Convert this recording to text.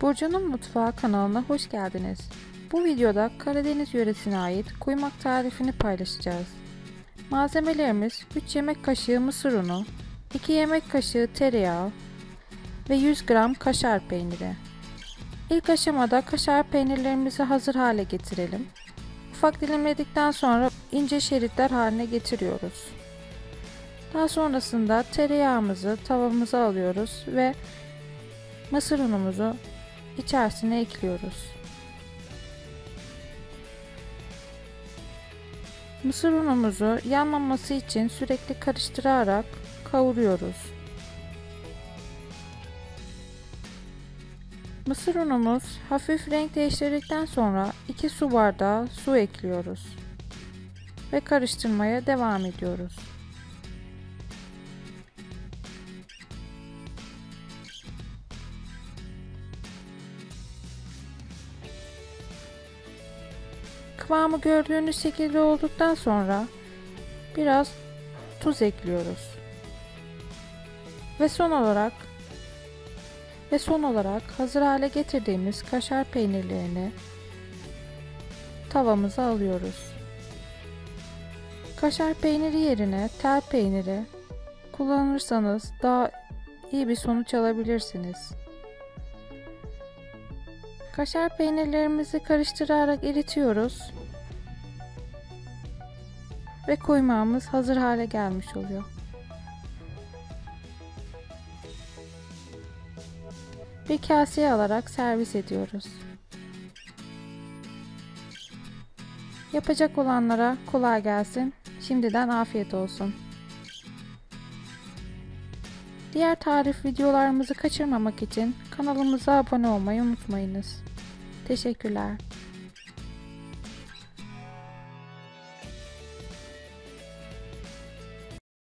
Burcu'nun Mutfağı kanalına hoş geldiniz. Bu videoda Karadeniz yöresine ait kuymak tarifini paylaşacağız. Malzemelerimiz 3 yemek kaşığı mısır unu, 2 yemek kaşığı tereyağı ve 100 gram kaşar peyniri. İlk aşamada kaşar peynirlerimizi hazır hale getirelim. Ufak dilimledikten sonra ince şeritler haline getiriyoruz. Daha sonrasında tereyağımızı tavamıza alıyoruz ve mısır unumuzu içerisine ekliyoruz. Mısır unumuzu yanmaması için sürekli karıştırarak kavuruyoruz. Mısır unumuz hafif renk değiştirdikten sonra 2 su bardağı su ekliyoruz ve karıştırmaya devam ediyoruz. Kıvamı gördüğünüz şekilde olduktan sonra biraz tuz ekliyoruz. Ve son olarak ve son olarak hazır hale getirdiğimiz kaşar peynirlerini tavamıza alıyoruz. Kaşar peyniri yerine tel peyniri kullanırsanız daha iyi bir sonuç alabilirsiniz. Kaşar peynirlerimizi karıştırarak eritiyoruz. Ve kuymağımız hazır hale gelmiş oluyor. Bir kaseye alarak servis ediyoruz. Yapacak olanlara kolay gelsin. Şimdiden afiyet olsun. Diğer tarif videolarımızı kaçırmamak için kanalımıza abone olmayı unutmayınız. Teşekkürler.